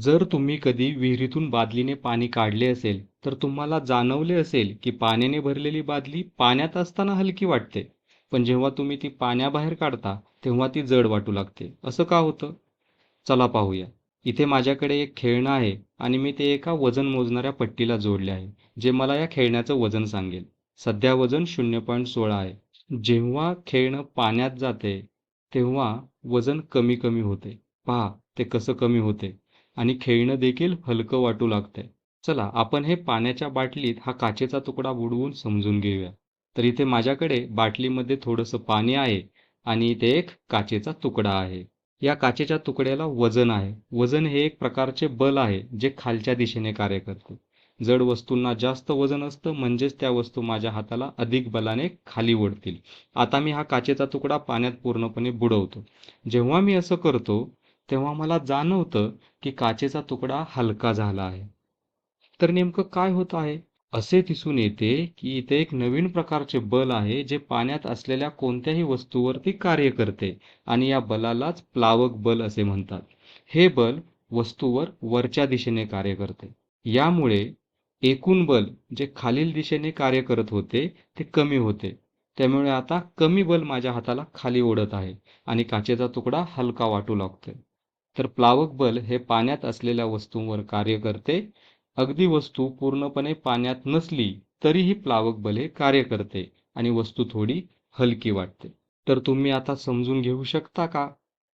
जर तुम्ही कधी विहिरीतून बादलीने पाणी काढले असेल तर तुम्हाला जाणवले असेल की पाण्याने भरलेली बादली पाण्यात असताना हलकी वाटते. पण जेव्हा तुम्ही ती पाण्याबाहेर काढता तेव्हा ती जड वाटू लागते. असं का होतं? चला पाहूया. इथे माझ्याकडे एक खेळणं आहे आणि मी ते एका वजन मोजणाऱ्या पट्टीला जोडले आहे जे मला या खेळण्याचं वजन सांगेल. सध्या वजन शून्य पॉईंट सोळा आहे. जेव्हा खेळणं पाण्यात जाते तेव्हा वजन कमी कमी होते. पहा ते कसं कमी होते. आणि खेळणं देखील हलकं वाटू लागतंय. चला आपण हे पाण्याच्या बाटलीत हा काचेचा तुकडा बुडवून समजून घेऊया. तर इथे माझ्याकडे बाटलीमध्ये थोडंसं पाणी आहे आणि इथे एक काचेचा तुकडा आहे. या काचेच्या तुकड्याला वजन आहे. वजन हे एक प्रकारचे बल आहे जे खालच्या दिशेने कार्य करते. जड वस्तूंना जास्त वजन असतं म्हणजेच त्या वस्तू माझ्या हाताला अधिक बलाने खाली ओढतील. आता मी हा काचेचा तुकडा पाण्यात पूर्णपणे बुडवतो. जेव्हा मी असं करतो तेव्हा मला जाणवतं की काचेचा तुकडा हलका झाला आहे. तर नेमकं काय होत आहे? असे दिसून येते की इथे एक नवीन प्रकारचे बल आहे जे पाण्यात असलेल्या कोणत्याही वस्तूवरती कार्य करते आणि या बलालाच प्लावक बल असे म्हणतात. हे बल वस्तूवर वरच्या दिशेने कार्य करते. यामुळे एकूण बल जे खालील दिशेने कार्य करत होते ते कमी होते. त्यामुळे आता कमी बल माझ्या हाताला खाली ओढत आहे आणि काचेचा तुकडा हलका वाटू लागतोय. तर प्लावक बल हे पाण्यात असलेल्या वस्तूंवर कार्य करते. अगदी वस्तू पूर्णपणे पाण्यात नसली तरीही प्लावक बल हे कार्य करते आणि वस्तू थोडी हलकी वाटते. तर तुम्ही आता समजून घेऊ शकता का?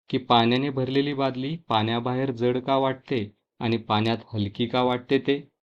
की पाण्याने भरलेली बादली पाण्याबाहेर जड का वाटते आणि पाण्यात हलकी का वाटते ते?